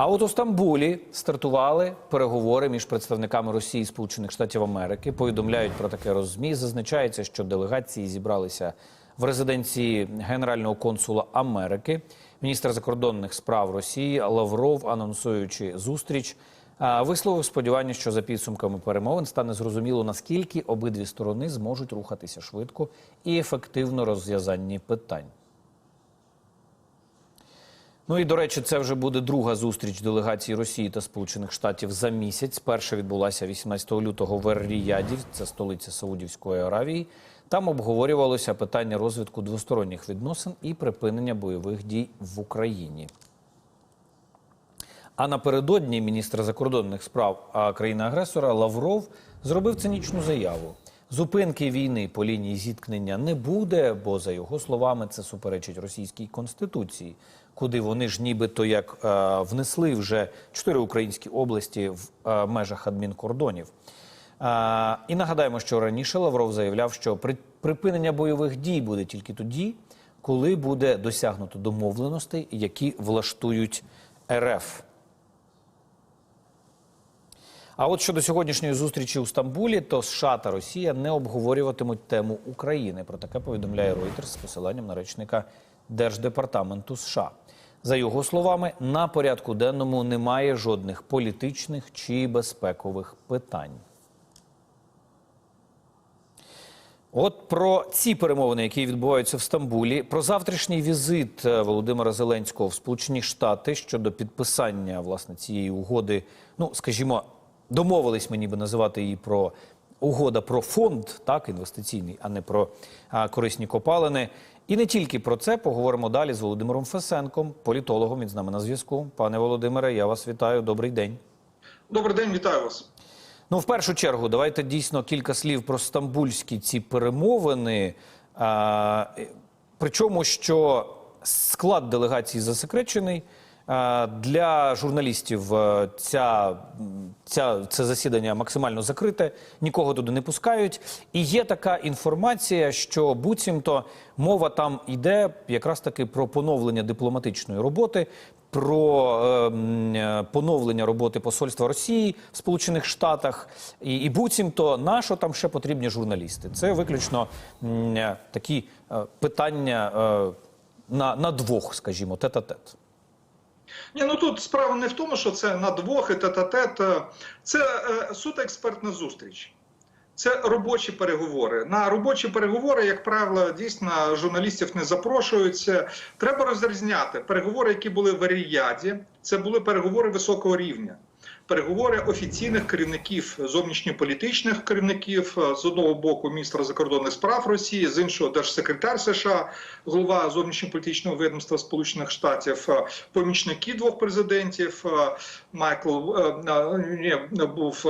А от у Стамбулі стартували переговори між представниками Росії і Сполучених Штатів Америки. Повідомляють про таке роззмі. Зазначається, що делегації зібралися в резиденції генерального консула Америки. Міністр закордонних справ Росії Лавров, анонсуючи зустріч, висловив сподівання, що за підсумками перемовин стане зрозуміло, наскільки обидві сторони зможуть рухатися швидко і ефективно розв'язанні питань. Ну і до речі, це вже буде друга зустріч делегації Росії та Сполучених Штатів за місяць. Перша відбулася 18 лютого в Ер-Ріяді, це столиця Саудівської Аравії. Там обговорювалося питання розвитку двосторонніх відносин і припинення бойових дій в Україні. А напередодні міністр закордонних справ країни-агресора Лавров зробив цинічну заяву. Зупинки війни по лінії зіткнення не буде, бо за його словами це суперечить російській конституції, куди вони ж нібито як е, внесли вже чотири українські області в е, межах адмінкордонів. Е, і нагадаємо, що раніше Лавров заявляв, що при, припинення бойових дій буде тільки тоді, коли буде досягнуто домовленостей, які влаштують РФ. А от щодо сьогоднішньої зустрічі у Стамбулі, то США та Росія не обговорюватимуть тему України. Про таке повідомляє Reuters з посиланням на речника Держдепартаменту США. За його словами, на порядку денному немає жодних політичних чи безпекових питань. От про ці перемовини, які відбуваються в Стамбулі, про завтрашній візит е, Володимира Зеленського в Сполучені Штати щодо підписання власне цієї угоди. Ну скажімо, домовились ми ніби називати її про угода про фонд, так інвестиційний, а не про а, корисні копалини. І не тільки про це поговоримо далі з Володимиром Фесенком, політологом. Він з нами на зв'язку. Пане Володимире, я вас вітаю. Добрий день. Добрий день, вітаю вас. Ну, в першу чергу, давайте дійсно кілька слів про стамбульські ці перемовини. А, причому, що склад делегації засекречений. Для журналістів е, ця, ця, це засідання максимально закрите, нікого туди не пускають. І є така інформація, що буцімто мова там йде якраз таки про поновлення дипломатичної роботи, про е, е, поновлення роботи посольства Росії в Сполучених Штатах, і, і буцімто на що там ще потрібні журналісти. Це виключно м, е, такі е, питання е, на, на двох, скажімо, тет-а-тет. Ні, ну тут справа не в тому, що це на двох і тет-а-тет. Це е, суто експертна зустріч. Це робочі переговори. На робочі переговори, як правило, дійсно журналістів не запрошуються. Треба розрізняти переговори, які були в Аріяді. Це були переговори високого рівня. Переговори офіційних керівників зовнішньополітичних керівників е, з одного боку міністра закордонних справ Росії, з іншого держсекретар США, голова зовнішньополітичного відомства Сполучених Штатів, е, помічники двох президентів. е, Майкл е, е, був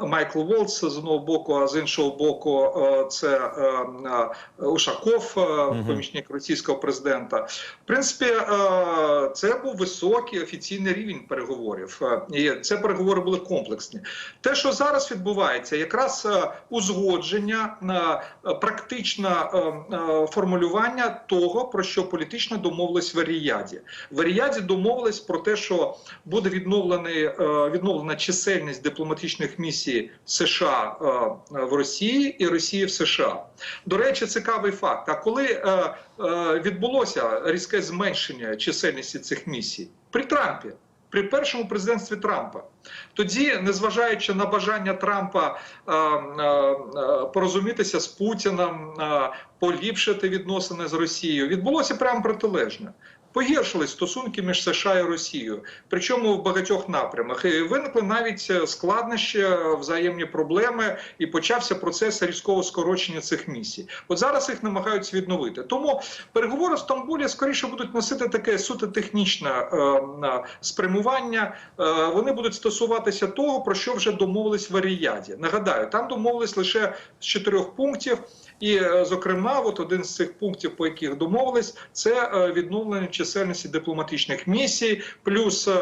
Майкл Волц з одного боку, а з іншого боку, е, це е, е, Ушаков, е, помічник російського президента. В принципі, е, це був високий офіційний рівень переговорів, Е, і це переговори були комплексні. Те, що зараз відбувається, якраз е, узгодження, е, практичне е, е, формулювання того, про що політично домовились в Аріяді. В Аріяді домовились про те, що буде е, відновлена чисельність дипломатичних місій США е, в Росії і Росії в США. До речі, цікавий факт. А коли е, е, відбулося різке зменшення чисельності цих місій при Трампі? При першому президентстві Трампа тоді, незважаючи на бажання Трампа е, е, е, порозумітися з Путіним, е, поліпшити відносини з Росією, відбулося прямо протилежне. Погіршились стосунки між США і Росією, причому в багатьох напрямах. І виникли навіть е, складнощі, взаємні проблеми, і почався процес різкого скорочення цих місій. От зараз їх намагаються відновити. Тому переговори в Стамбулі скоріше будуть носити таке суто технічне е, е, спрямування. Е, вони будуть стосуватися того, про що вже домовились в Аріяді. Нагадаю, там домовились лише з чотирьох пунктів. І, е, зокрема, от один з цих пунктів, по яких домовились, це е, відновлення чисельності дипломатичних місій, плюс е,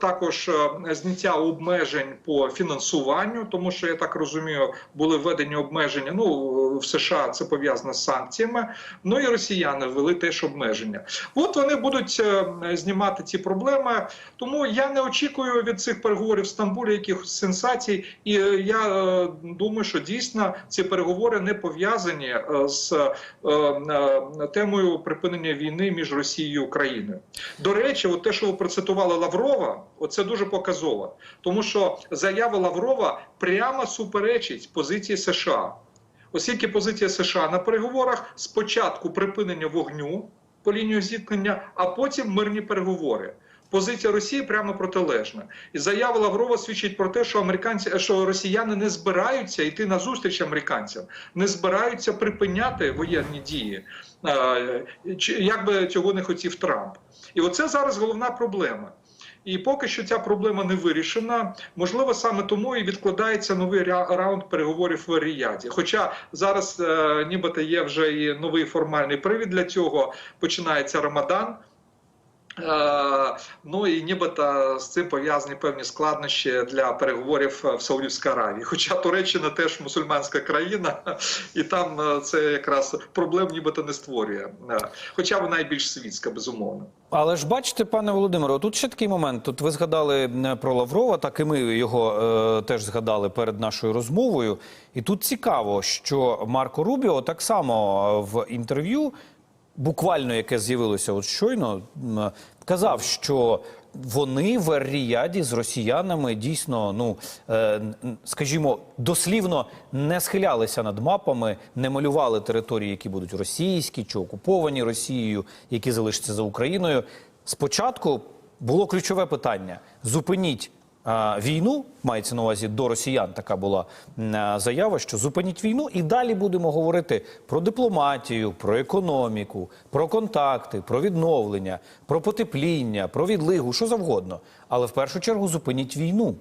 також зняття обмежень по фінансуванню, тому що я так розумію, були введені обмеження. Ну в США це пов'язано з санкціями. Ну і росіяни ввели теж обмеження. От вони будуть знімати ці проблеми. Тому я не очікую від цих переговорів в Стамбулі якихось сенсацій. І я думаю, що дійсно ці переговори не пов'язані е, з е, е, темою припинення війни між Росією і Україною. До речі, от те, що ви процитували Лаврова, оце дуже показово, тому що заява Лаврова прямо суперечить позиції США. Оскільки позиція США на переговорах спочатку припинення вогню по лінію зіткнення, а потім мирні переговори. Позиція Росії прямо протилежна, і заява Лаврова свідчить про те, що американці, що росіяни не збираються йти на зустріч американцям, не збираються припиняти воєнні дії, е, як би цього не хотів Трамп. І оце зараз головна проблема. І поки що ця проблема не вирішена. Можливо, саме тому і відкладається новий раунд переговорів в Ріяді. Хоча зараз е, нібито є вже і новий формальний привід для цього. Починається Рамадан. Е, ну і нібито з цим пов'язані певні складнощі для переговорів в Саудівській Аравії. Хоча Туреччина теж мусульманська країна, і там е, це якраз проблем нібито не створює. Е, Хоча вона і більш світська, безумовно. Але ж бачите, пане Володимире, тут ще такий момент. Тут ви згадали е, про Лаврова, так і ми його е, теж згадали перед нашою розмовою. І тут цікаво, що Марко Рубіо так само е, в інтерв'ю, буквально яке з'явилося от щойно, казав, що вони в Ріяді з росіянами дійсно, ну е, скажімо, дослівно не схилялися над мапами, не малювали території, які будуть російські чи окуповані Росією, які залишаться за Україною. Спочатку було ключове питання: зупиніть. Війну мається на увазі до росіян. Така була заява, що зупиніть війну, і далі будемо говорити про дипломатію, про економіку, про контакти, про відновлення, про потепління, про відлигу, що завгодно. Але в першу чергу зупиніть війну.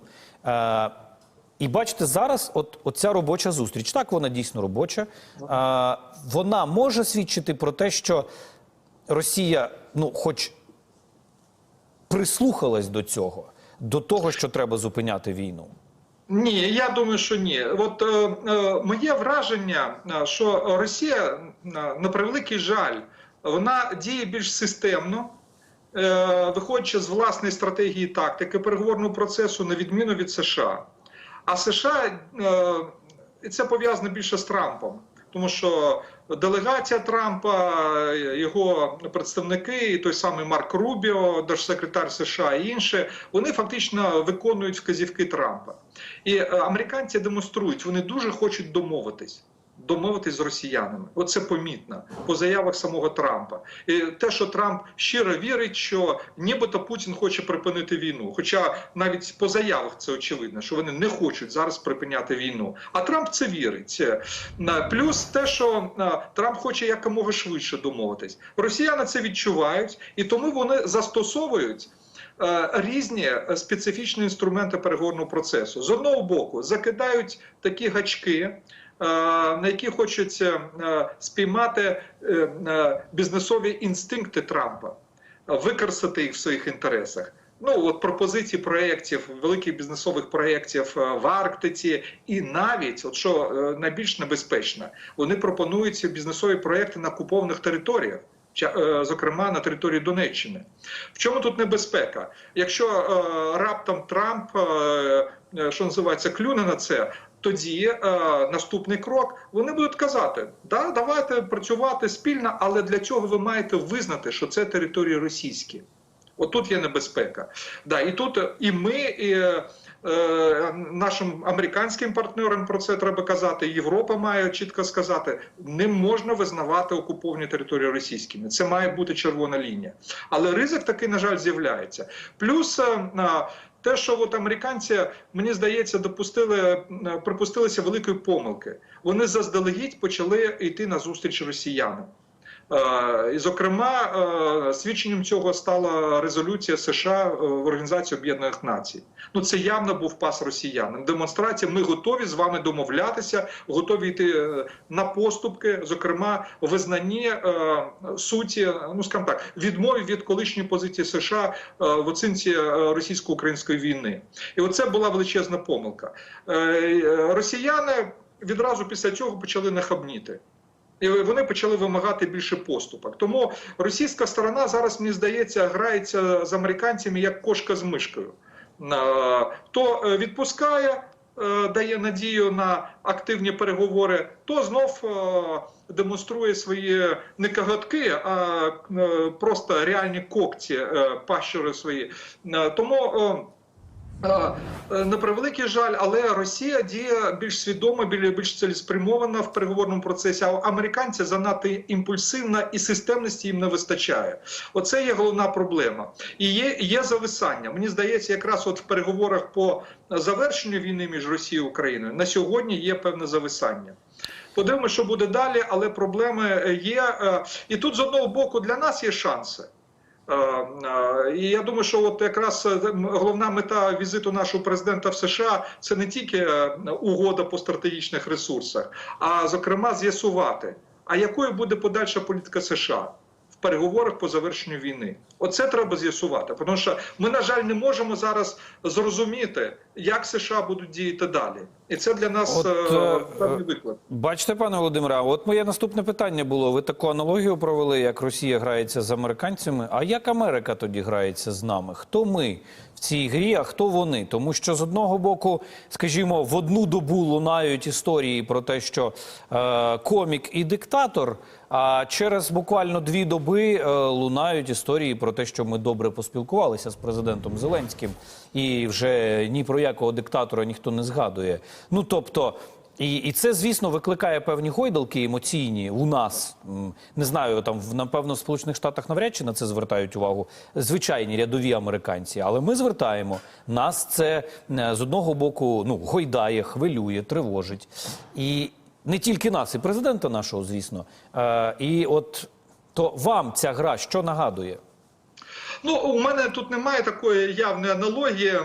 І бачите, зараз от, оця робоча зустріч, так вона дійсно робоча. Вона може свідчити про те, що Росія, ну, хоч прислухалась до цього, до того, що треба зупиняти війну. Ні, я думаю, що ні. От е, е, моє враження, е, що Росія, е, на превеликий жаль, вона діє більш системно, е, виходячи з власної стратегії тактики переговорного процесу, на відміну від США. А США це пов'язано більше з Трампом, тому що делегація Трампа, його представники, і той самий Марк Рубіо, держсекретар США і інші, вони фактично виконують вказівки Трампа. І е, американці демонструють, вони дуже хочуть домовитись. Домовитись з росіянами, оце помітно по заявах самого Трампа. І те, що Трамп щиро вірить, що нібито Путін хоче припинити війну. Хоча навіть по заявах це очевидно, що вони не хочуть зараз припиняти війну. А Трамп це вірить. Е, Плюс те, що е, Трамп хоче якомога швидше домовитись. Росіяни це відчувають, і тому вони застосовують. е, Різні специфічні інструменти переговорного процесу з одного боку закидають такі гачки, на які хочуть е, спіймати е, е, бізнесові інстинкти Трампа, е, використати їх в своїх інтересах. Ну от пропозиції проєктів, великих бізнесових проєктів е, в Арктиці, і навіть, от що е, найбільш небезпечно, вони пропонують ці бізнесові проєкти на окупованих територіях. е, Зокрема на території Донеччини. В чому тут небезпека? Якщо е, раптом Трамп, е, е, що називається, клюне на це, тоді е, наступний крок вони будуть казати: да, давайте працювати спільно, але для цього ви маєте визнати, що це території російські. Отут є небезпека. Да, і тут е, і ми, і е, е, нашим американським партнерам про це треба казати. Європа має чітко сказати: не можна визнавати окуповані території російськими. Це має бути червона лінія. Але ризик такий, на жаль, з'являється. Плюс. е, е, те, що от американці, мені здається, допустили, е, припустилися великої помилки. Вони заздалегідь почали йти на зустріч росіянам. Е, І, зокрема, е, свідченням цього стала резолюція США е, в Організації Об'єднаних Націй. Ну це явно був пас росіянам. Демонстрація. Ми готові з вами домовлятися, готові йти на поступки, зокрема, визнанні е, суті, ну скажімо так, відмові від колишньої позиції США в оцінці російсько-української війни. І оце була величезна помилка. Росіяни відразу після цього почали нахабніти. І вони почали вимагати більше поступок. Тому російська сторона зараз, мені здається, грається з американцями як кошка з мишкою. То е, відпускає, е, дає надію на активні переговори, то знов е, демонструє свої не кагатки, а просто реальні когті, е, пащури свої. Тому. Е, Е, е, На превеликий жаль, але Росія діє більш свідомо, більш цілеспрямована в переговорному процесі. А американці занадто імпульсивна і системності їм не вистачає. Оце є головна проблема. І є, є зависання. Мені здається, якраз от в переговорах по завершенню війни між Росією і Україною на сьогодні є певне зависання. Подивимося, що буде далі, але проблеми є. Е, І тут з одного боку для нас є шанси. Е, е, І я думаю, що от якраз е, головна мета візиту нашого президента в США це не тільки угода по стратегічних ресурсах, а зокрема з'ясувати, а якою буде подальша політика США переговорах по завершенню війни. Оце треба з'ясувати. Тому що ми, на жаль, не можемо зараз зрозуміти, як США будуть діяти далі, і це для нас От, е, е, певний виклик. Бачите, пане Володимире, от моє наступне питання було: ви таку аналогію провели, як Росія грається з американцями. А як Америка тоді грається з нами? Хто ми в цій грі, а хто вони? Тому що з одного боку, скажімо, в одну добу лунають історії про те, що е, комік і диктатор. А через буквально дві доби е, лунають історії про те, що ми добре поспілкувалися з президентом Зеленським, і вже ні про якого диктатора ніхто не згадує. Ну тобто. І, і це, звісно, викликає певні гойдалки емоційні у нас. Не знаю, там напевно в Сполучених Штатах навряд чи на це звертають увагу звичайні рядові американці. Але ми звертаємо. Нас це е, з одного боку ну гойдає, хвилює, тривожить. І не тільки нас, і президента нашого, звісно. Е, і от то вам ця гра що нагадує? Ну, у мене тут немає такої явної аналогії, е,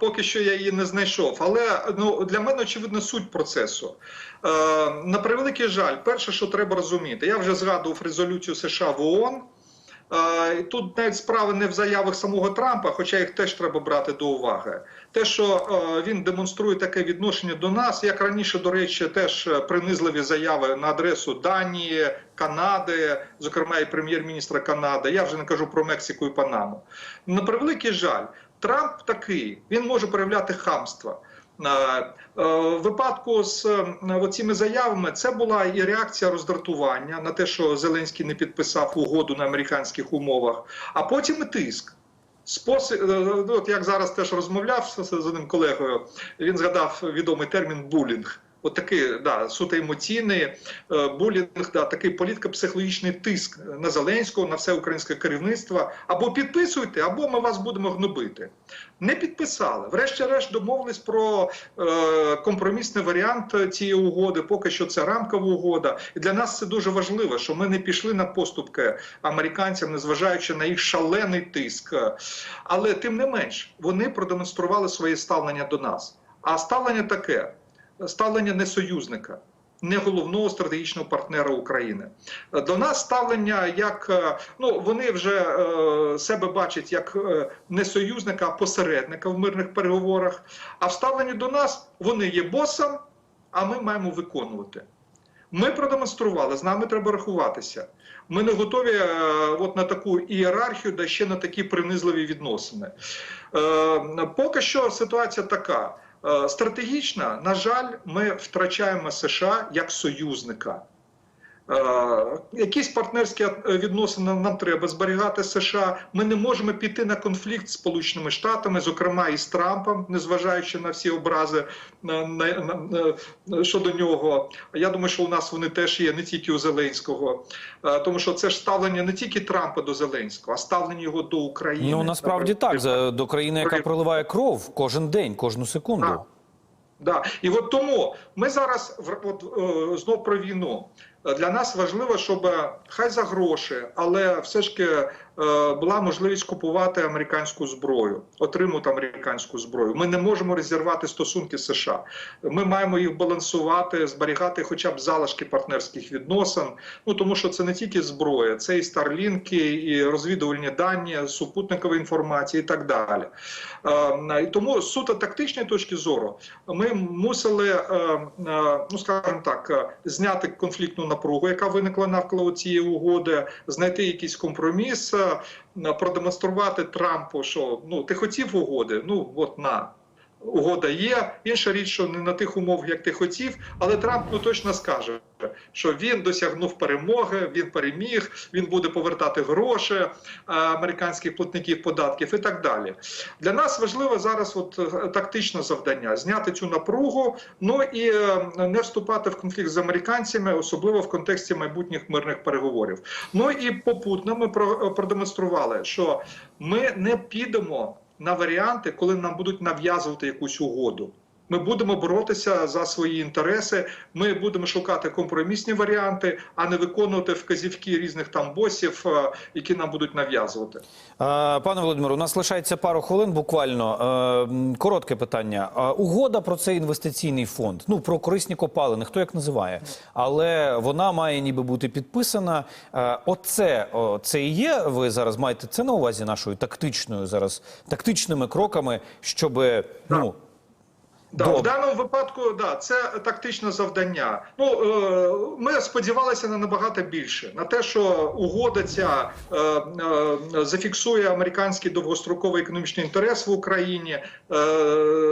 поки що я її не знайшов. Але ну, для мене очевидно суть процесу. Е, На превеликий жаль, перше, що треба розуміти, я вже згадував резолюцію США в ООН. Тут навіть справа не в заявах самого Трампа, хоча їх теж треба брати до уваги. Те, що е, він демонструє таке відношення до нас, як раніше, до речі, теж е, принизливі заяви на адресу Данії, Канади, зокрема і прем'єр-міністра Канади. Я вже не кажу про Мексику і Панаму. На превеликий жаль, Трамп такий, він може проявляти хамство. Е, е, випадку з оціми цими заявами це була і реакція роздратування на те, що Зеленський не підписав угоду на американських умовах, а потім і тиск. Спосіб, е, от як зараз теж розмовляв з одним колегою, він згадав відомий термін булінг. От да, суто емоційний е, булінг, да, такий політико-психологічний тиск на Зеленського, на все українське керівництво. Або підписуйте, або ми вас будемо гнобити. Не підписали. Врешті-решт домовились про е, компромісний варіант цієї угоди. Поки що це рамкова угода. І для нас це дуже важливо, що ми не пішли на поступки американцям, незважаючи на їх шалений тиск. Але тим не менш вони продемонстрували своє ставлення до нас. А ставлення таке: ставлення не союзника. Не головного стратегічного партнера України до нас ставлення як е, ну вони вже е, себе бачать як е, не союзника, а посередника в мирних переговорах. А в ставленні до нас вони є босом, а ми маємо виконувати. Ми продемонстрували, з нами треба рахуватися. Ми не готові е, от на таку ієрархію, да ще на такі принизливі відносини. Е, поки що ситуація така. Е, Стратегічна, на жаль, ми втрачаємо США як союзника. Е, Якісь партнерські е, відносини нам треба зберігати США. Ми не можемо піти на конфлікт з Сполученими Штатами, зокрема і з Трампом, незважаючи на всі образи е, на, на, на, щодо нього. Я думаю, що у нас вони теж є не тільки у Зеленського, тому що це ж ставлення не тільки Трампа до Зеленського, а ставлення його до України. Ну насправді так за- до країни, яка проливає кров кожен день, кожну секунду. Так. Да. І от тому ми зараз от, знов про війну. Для нас важливо, щоб е, хай за гроші, але все ж таки була можливість купувати американську зброю, отримати американську зброю. Ми не можемо розірвати стосунки США. Ми маємо їх балансувати, зберігати хоча б залишки партнерських відносин. Ну тому що це не тільки зброя, це і старлінки, і розвідувальні дані, супутникова інформація і так далі. Е, і тому суто тактичної точки зору ми мусили, е, е, ну скажімо так, е, зняти конфліктну напругу, яка виникла навколо цієї угоди, знайти якийсь компроміс, е, продемонструвати Трампу, що ну ти хотів угоди, ну от на. Угода є. Інша річ, що не на тих умовах, як ти хотів, але Трамп ну точно скаже, що він досягнув перемоги, він переміг, він буде повертати гроші е, американських платників податків і так далі. Для нас важливо зараз от е, тактичне завдання зняти цю напругу, ну і е, не вступати в конфлікт з американцями, особливо в контексті майбутніх мирних переговорів. Ну і попутно ми про- продемонстрували, що ми не підемо на варіанти, коли нам будуть нав'язувати якусь угоду. Ми будемо боротися за свої інтереси. Ми будемо шукати компромісні варіанти, а не виконувати вказівки різних там босів, е, які нам будуть нав'язувати. Пане Володимире, у нас лишається пару хвилин буквально. Е, Коротке питання. Угода про цей інвестиційний фонд, ну про корисні копалини, хто як називає, але вона має ніби бути підписана. Е, Оце це і є. Ви зараз маєте це на увазі нашою тактичною зараз тактичними кроками, щоб ну. Да, Добре. в даному випадку да, це тактичне завдання. Ну е, ми сподівалися на набагато більше на те, що угода ця е, е, зафіксує американський довгостроковий економічний інтерес в Україні, е,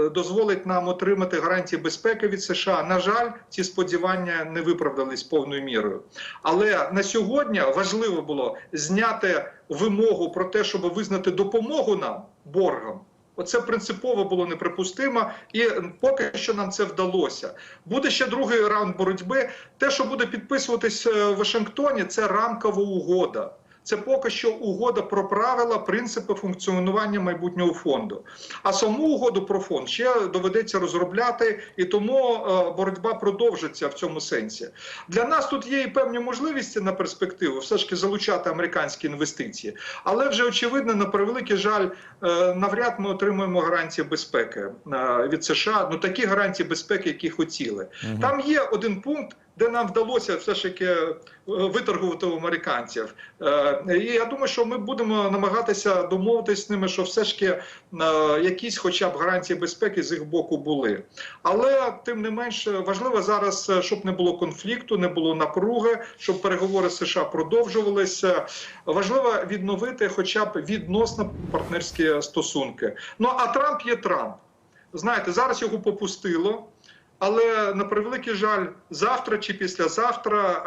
дозволить нам отримати гарантії безпеки від США. На жаль, ці сподівання не виправдались повною мірою. Але на сьогодні важливо було зняти вимогу про те, щоб визнати допомогу нам боргом. Оце принципово було неприпустимо, і поки що нам це вдалося. Буде ще другий раунд боротьби. Те, що буде підписуватись е, в Вашингтоні, це рамкова угода. Це поки що угода про правила, принципи функціонування майбутнього фонду. А саму угоду про фонд ще доведеться розробляти, і тому е, боротьба продовжиться в цьому сенсі. Для нас тут є і певні можливості на перспективу, все ж таки залучати американські інвестиції, але вже очевидно, на превеликий жаль, е, навряд ми отримуємо гарантії безпеки е, від США. Ну такі гарантії безпеки, які хотіли. Там є один пункт. Де нам вдалося все ж таки е, виторгувати у американців, Е, і я думаю, що ми будемо намагатися домовитися з ними, що все ж таки е, якісь, хоча б гарантії безпеки з їх боку були. Але тим не менш важливо зараз, щоб не було конфлікту, не було напруги, щоб переговори США продовжувалися. Важливо відновити, хоча б відносно партнерські стосунки. Ну а Трамп є Трамп. Знаєте, зараз його попустило. Але на превеликий жаль, завтра чи післязавтра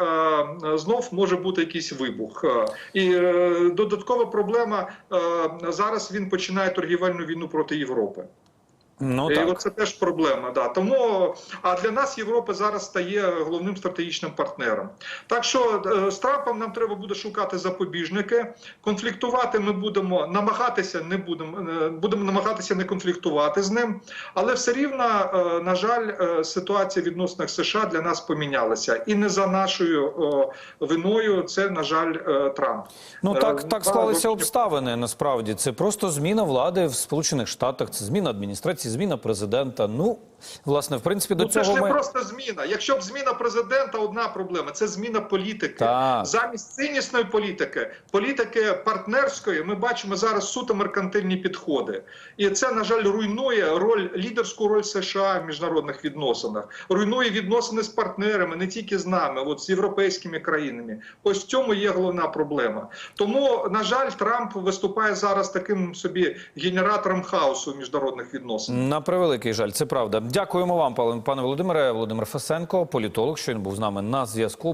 е, знов може бути якийсь вибух. Е, І е, додаткова проблема е, зараз він починає торгівельну війну проти Європи. Ну І так. це теж проблема. Да. Тому а для нас Європа зараз стає головним стратегічним партнером. Так що е, з Трампом нам треба буде шукати запобіжники. Конфліктувати ми будемо намагатися, не будемо е, будемо намагатися не конфліктувати з ним, але все рівно, е, на жаль, ситуація в відносинах США для нас помінялася, і не за нашою виною. Це на жаль Трамп. Ну так, так склалися обставини. Насправді це просто зміна влади в Сполучених Штатах, це зміна адміністрації, зміна президента. Ну власне, в принципі, до Ну, це ж не ми просто зміна. Якщо б зміна президента, одна проблема це зміна політики. Так. Замість ціннісної політики, політики партнерської, ми бачимо зараз суто меркантильні підходи. І це, на жаль, руйнує роль лідерську роль США в міжнародних відносинах, руйнує відносини з партнерами, не тільки з нами, от з європейськими країнами. Ось в цьому є головна проблема. Тому, на жаль, Трамп виступає зараз таким собі генератором хаосу в міжнародних відносинах. на превеликий жаль, це правда. Дякуємо вам, пане Володимире. Володимир Фесенко, політолог, що він був з нами на зв'язку.